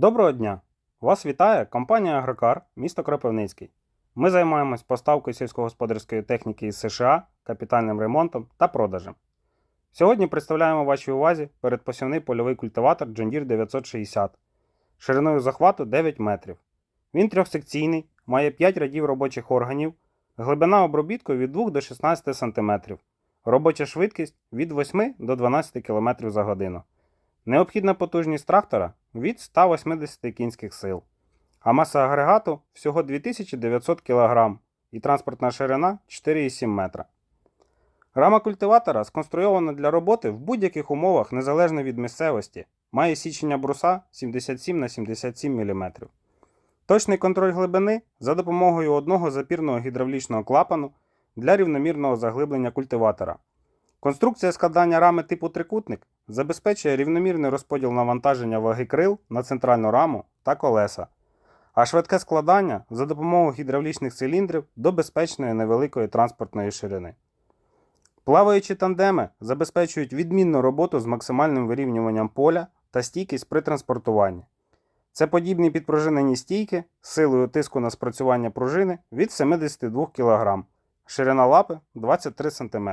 Доброго дня! Вас вітає компанія Агрокар, місто Кропивницький. Ми займаємось поставкою сільськогосподарської техніки із США, капітальним ремонтом та продажем. Сьогодні представляємо вашій увазі передпосівний польовий культиватор John Deere 960 шириною захвату 9 метрів. Він трьохсекційний, має 5 рядів робочих органів, глибина обробітку від 2 до 16 см, робоча швидкість від 8 до 12 км за годину. Необхідна потужність трактора від 180 кінських сил, а маса агрегату всього 2900 кг і транспортна ширина 4,7 метра. Рама культиватора сконструйована для роботи в будь-яких умовах незалежно від місцевості, має січення бруса 77 на 77 мм. Точний контроль глибини за допомогою одного запірного гідравлічного клапану для рівномірного заглиблення культиватора. Конструкція складання рами типу трикутник забезпечує рівномірний розподіл навантаження ваги крил на центральну раму та колеса, а швидке складання за допомогою гідравлічних циліндрів до безпечної невеликої транспортної ширини. Плаваючі тандеми забезпечують відмінну роботу з максимальним вирівнюванням поля та стійкість при транспортуванні. Це подібні підпружинені стійки з силою тиску на спрацювання пружини від 72 кг, ширина лапи 23 см.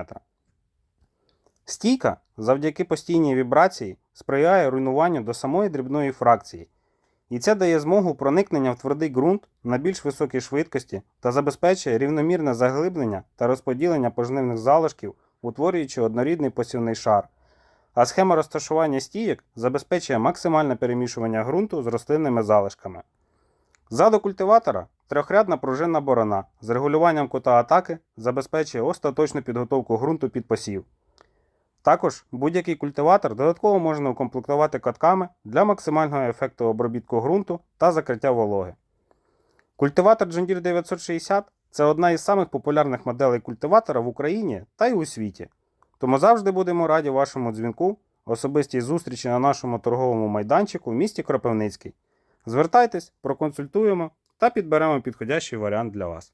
Стійка завдяки постійній вібрації сприяє руйнуванню до самої дрібної фракції, і це дає змогу проникнення в твердий ґрунт на більш високій швидкості та забезпечує рівномірне заглиблення та розподілення пожнивних залишків, утворюючи однорідний посівний шар. А схема розташування стійок забезпечує максимальне перемішування ґрунту з рослинними залишками. Ззаду культиватора трьохрядна пружинна борона з регулюванням кута атаки забезпечує остаточну підготовку ґрунту під посів. Також будь-який культиватор додатково можна укомплектувати катками для максимального ефекту обробітку ґрунту та закриття вологи. Культиватор John Deere 960 це одна із самих популярних моделей культиватора в Україні та й у світі. Тому завжди будемо раді вашому дзвінку, особистій зустрічі на нашому торговому майданчику в місті Кропивницький. Звертайтесь, проконсультуємо та підберемо підходящий варіант для вас.